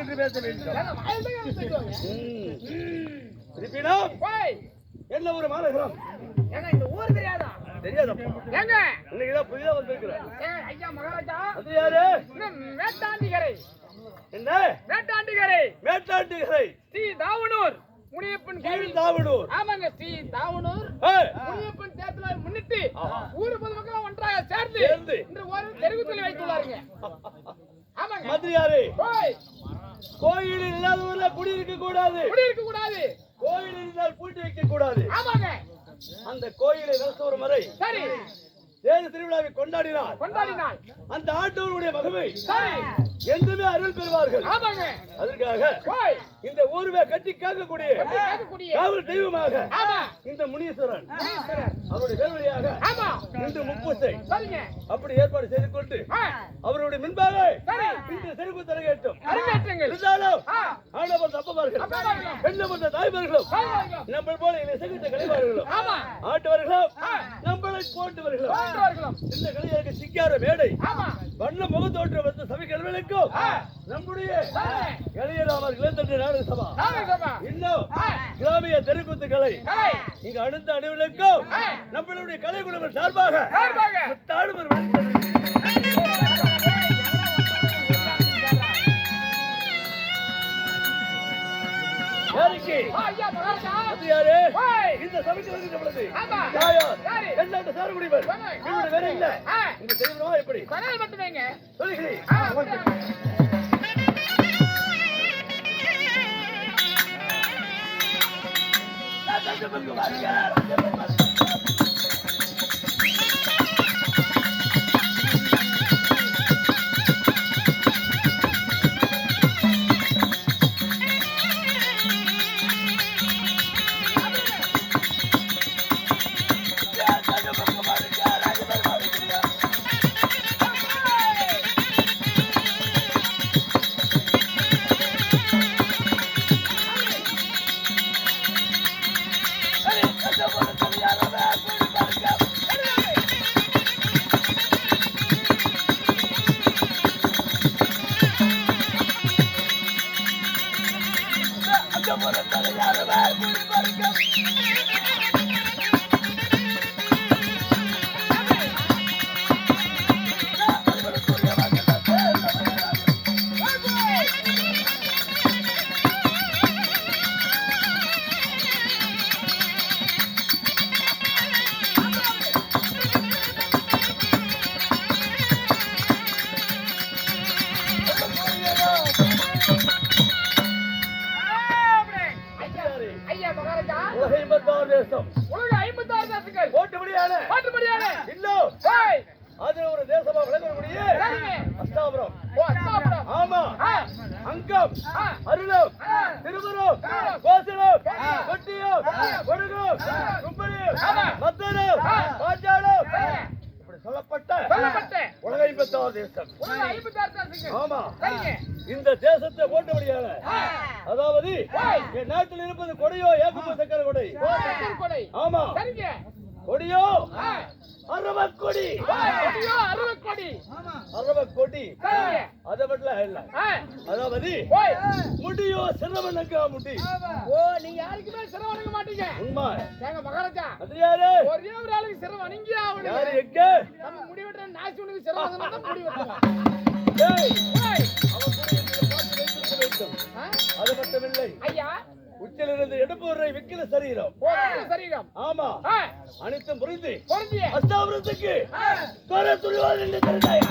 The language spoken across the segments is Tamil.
என்று பேச வேண்டும் என்ன ஒரு மாநகரம் ஏங்க, இந்த ஊர் தெரியாதா? தெரியாதப்பா ஏங்க, இன்னைக்குதான் புதிதா வந்திருக்கிறேன் ஐயா மகாராஜா, அது யாரு? மேட்டாண்டிகரை, என்ன? மேட்டாண்டிகரை, மேட்டாண்டிகரை. ஸ்ரீ தாவனூர் முனியப்பன் கோவில். தாவடூர் ஆமாங்க, ஸ்ரீ தாவனூர் முனியப்பன் தேர்தலை முன்னிட்டு. ஊர் பொதுமக்கள் ஒன்றாக சேர்ந்து. இந்த ஒரு தெருவுத்தில் வைத்துள்ளாருங்க. ஆமாங்க. மந்திரி யாரு? கோயில் இல்லாத ஊர்ல குடியிருக்க கூடாது. குடியிருக்க கூடாது. கோயில் இருந்தால் பூட்டி வைக்க கூடாது. ஆமாங்க. அந்த கோயிலை ஒரு முறை. சரி. தேர் திருவிழாவை கொண்டாடினார். கொண்டாடினாள் அந்த ஆட்டவருடைய மகிமை என்றுமே அருள் பெறுவார்கள். அதற்காக இந்த ஊர்வே கட்டி காக்கக்கூடிய கேட்கக்கூடிய காவல் தெய்வமாக இந்த முனீஸ்வரன். அவருடைய ஆமா. இன்று சரிங்க. அப்படி ஏற்பாடு செய்து கொண்டு அவருடைய முன்பாக இன்று செருப்பு தரகேட்டும் இருந்தாலும் ஆ, ஆண்டவர் தப்பவார்கள். அப்பவார்களும், பெண்ணப்பட்ட தாய்மார்களும் நம்ம போல இதை செகிட்ட கலைவார்களும் ஆமா. ஆட்டவர்களும் போன்றவர்களும், இந்த கலைஞருக்கு சிக்கார மேடை. ஆமா. வண்ண முகத்தோற்றம் வந்த சபை கல்வனுக்கும் ஆ, நம்முடைய சரி, இளையராமர் இளந்தன்று நாடு சபா. இன்னும் கிராமிய தெருக்கூத்து கலை. இங்க அடுத்த அணிவலுக்கும் ஆ, நம்மளுடைய கலை குழுவின் சார்பாக. தாழ்வு அது யாரு இந்த பொழுது ஆமா. யார்? எல்லாட்ட சார்புடையவர் சொன்னேன். இவருடைய வேற இல்ல உங்க தெரியுமா எப்படி சமையல் மட்டுமேங்க சொல்லுகிறேன் ஆ, ஆ, இப்படி சொல்லப்பட்ட உலக ஐம்பத்தாறு தேசம். ஆமா. இந்த தேசத்தை ஓட்டுபடியான ஆ, அதாவது. என் நாட்டில் இருப்பது கொடியோ ஏகப்ப சக்கர கொடை ஆமா. கொடியோ கொடி அறுபது கொடி சரிங்க அதை மட்டும் இல்ல. அதாவது முடியோ சிரவணக்கா முடி. ஓ நீங்க யாருக்குமே சிரம் வணங்க மாட்டீங்க? உண்மை ஏங்க மகாராஜா அது யாரு ஒரே ஒரு ஆளுக்கு சிரம் வணங்கி யாரு ஆகணும் எங்க? நம்ம முடி வெட்டுற நாசி உனக்கு சிரம் வந்தா தான் முடி ஏய், ஓய், அவன் வேண்டும் அது மட்டுமில்லை. ஐயா. உச்சிலிருந்து எடுப்பு வரை விக்கிர சரீரம் சரீரம். ஆமா. அனைத்தும் புரிந்து. ஆ, கொலை துணிவாள் என்று தெரிந்தாய்.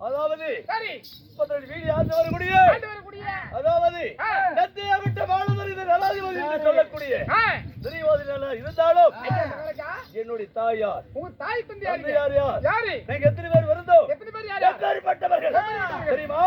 அதாவது முப்பத்தி ரெண்டு வீடு வரக்கூடிய அதாவது சொல்லக்கூடிய திரிவாதினால இருந்தாலும் என்னுடைய தாயார். தந்தை யார்? யார்? நீங்க எத்தனை பேர் வருந்தோம்? எப்பேற்பட்டவர்கள் தெரியுமா?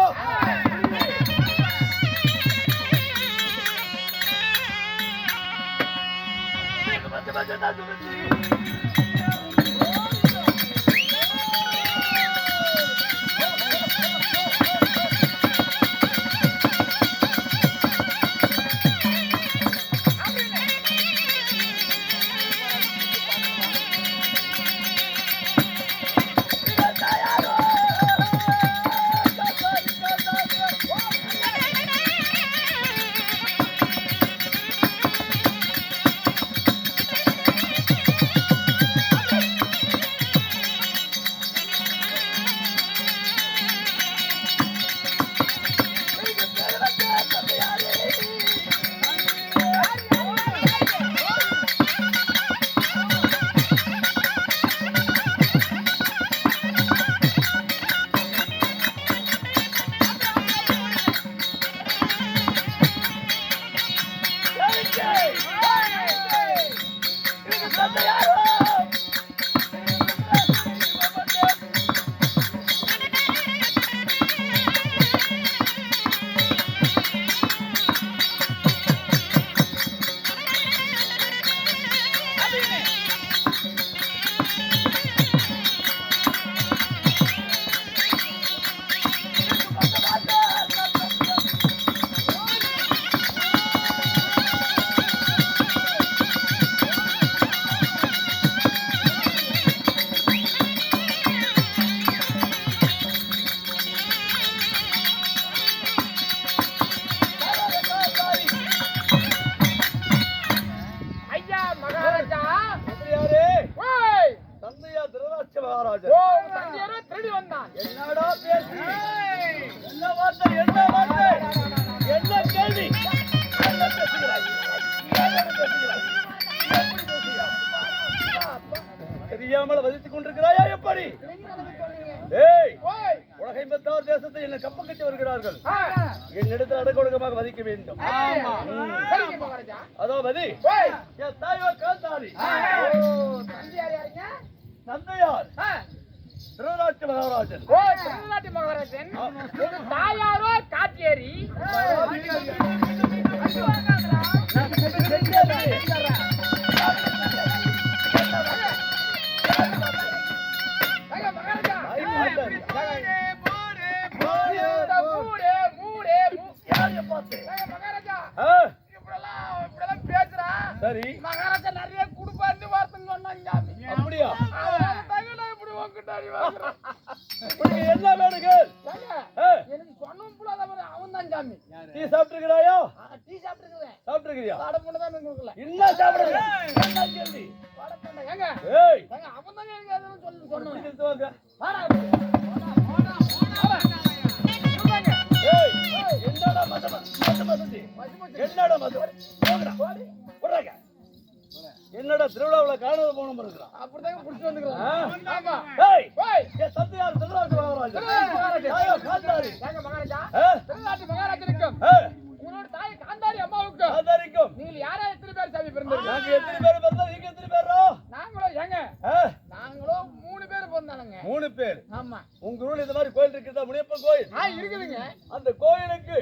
என்னடா பேசி என்ன வார்த்தை என்ன வார்த்தை? என்ன கேள்வி? என்ன பேசுகிறாய்? தெரியாமல் வதித்துக் கொண்டிருக்கிறாயா எப்படி? ஏய் உலகைம்பத்தார் தேசத்தை என்ன கப்ப கட்டி வருகிறார்கள். என்னிடத்தில் அடக்கொடுக்கமாக வதிக்க வேண்டும். அதாவது என் தாய்வர் காந்தாரி. நந்தையார் திருநாட்டு மகாராஜன். ஓ மகாராஜன். தாயாரோ காட்டேரி சாப்பிட்டுருக்கிறியா சாட பொண்ணு தான் கொடுக்கல. என்ன கேள்வி. ஏங்க? ஏய். ஏங்க, அவன் தாங்க எனக்கு அதெல்லாம் சொல்லி. சொன்னான் எடுத்து வாங்க. வாடா, போடா, போடா, போடா. சொல்லுங்க. ஏய் என்னடா மதம். என்னடா மதம் போங்கடா. என்னடா திருவிழாவுல காணாத போன இருக்கிறான்? அப்படிதாங்க புடிச்சு வந்துக்கிறேன். ஏய் ஓய், என் தந்தையார் திருவிழாவுக்கு திருநாட்டு மகாராஜா. நாங்க எத்தனை பேர் பிறந்தோம் நீங்க எத்தனை பேரோ நாங்களும் ஏங்க? நாங்களும் மூணு பேர் பிறந்தானுங்க மூணு பேர். ஆமா. உங்க ஊர்ல இந்த மாதிரி கோயில் இருக்குதா? முனியப்பன் கோயில். ஆ இருக்குதுங்க. அந்த கோயிலுக்கு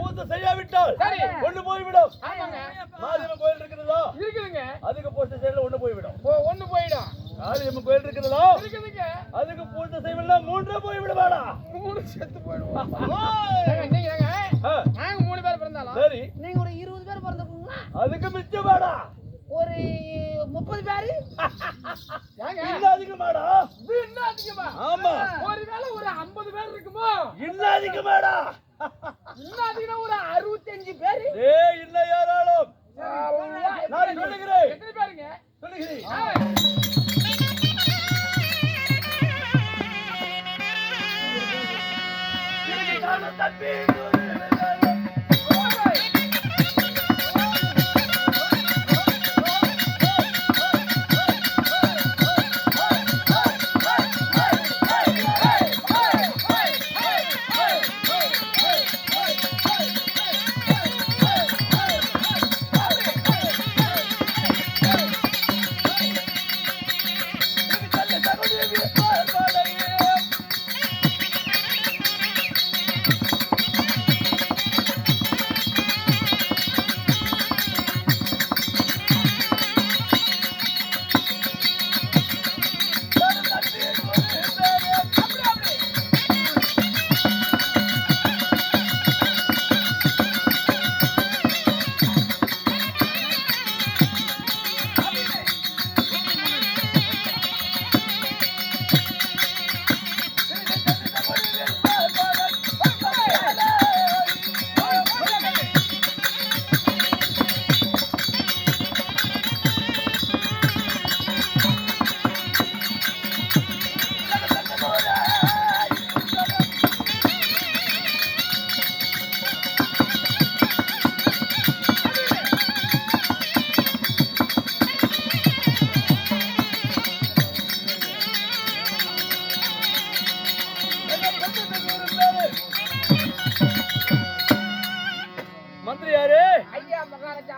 பூஜை செய்யாவிட்டால் சரி. கொண்டு போய்விடும். ஆமாங்க. மாரியம்மன் கோயில் இருக்கிறதா இருக்குதுங்க. அதுக்கு போஸ்ட் சைடுல ஒண்ணு போய்விடும். ஓ, ஒண்ணு போயிடும் மாரியம்மன் கோயில் இருக்கிறதா இருக்குதுங்க. அதுக்கு பூஜை செய்யவில்லை மூன்றே போய்விடுவாடா மூணு செத்து போயிடுவோம். நீங்க நாங்க மூணு பேர் பிறந்தாலும் சரி. நீங்க ஒரு இருபது பேர் பிறந்திருக்கீங்களா? அதுக்கு மிச்சமாடா. ஒரு முப்பது பேரு? இல்ல அதிகமாடா. என்ன அதிகமா? ஆமா. ஒருவேளை ஒரு ஐம்பது பேர் இருக்குமோ? இல்ல அதிகமாடா. இன்னும் அதிகம் ஒரு அறுபத்தஞ்சு பேரு? ஏய் இல்ல யாராலும் நான் சொல்லுகிறேன். எத்தனை பேருங்க? சொல்லுகிறேன்.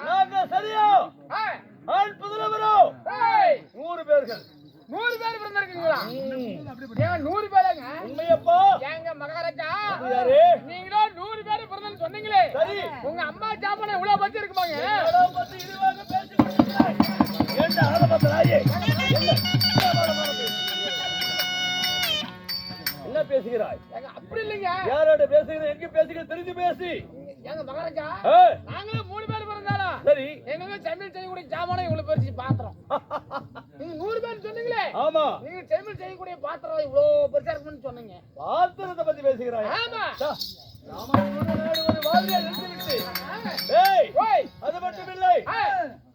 நாங்க சரியா? ஆண் புதலவரும் ஏய், நூறு பேர்கள். நூறு பேர் பிறந்திருக்கீங்களா. ஏன் நூறு பேருங்க? உண்மையப்பா. ஏங்க மகாராஜா. அது நீங்களும் நூறு பேர் பிறந்தன்னு சொன்னீங்களே. சரி. உங்க அம்மா ஜாமனை இவ்வளவு பத்தி இருக்குமாங்க பத்தி? ஏண்டா நாயே? என்ன? என்ன பேசுகிறாய் அப்படி இல்லைங்க யாரோட பேசுகிற எங்க பேசுகிற தெரிஞ்சு பேசி ஏங்க மகாராஜா நாங்களும் மூணு பேர் பிறந்தாலும் சரி எங்களுக்கு சமையல் செய்யக்கூடிய ஜாமானம் இவ்வளவு பெருசு பாத்திரம் நீங்க நூறு பேர் சொன்னீங்களே ஆமா நீங்க சமையல் செய்யக்கூடிய பாத்திரம் இவ்வளவு பெருசா இருக்கும்னு சொன்னீங்க பாத்திரத்தை பத்தி பேசுகிறாய் ஆமா அது மட்டும் இல்லை.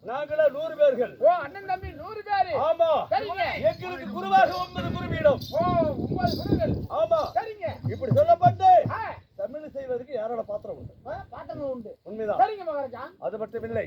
நாங்களே நூறு பேர்கள். ஓ அண்ணன் தம்பி நூறு பேரு. ஆமா. சரிங்க. எங்களுக்கு குருவாக ஒன்பது குருவீடம் ஓ ஒன்பது குருங்கள் ஆமா. சரிங்க. இப்படி சொல்லப்பட்டு தமிழ் செய்வதற்கு யாரோட பாத்திரம் உண்டு? ஆ, பாத்திரங்கள் உண்டு. உண்மைதான். சரிங்க மகாராஜா. அது மட்டும் இல்லை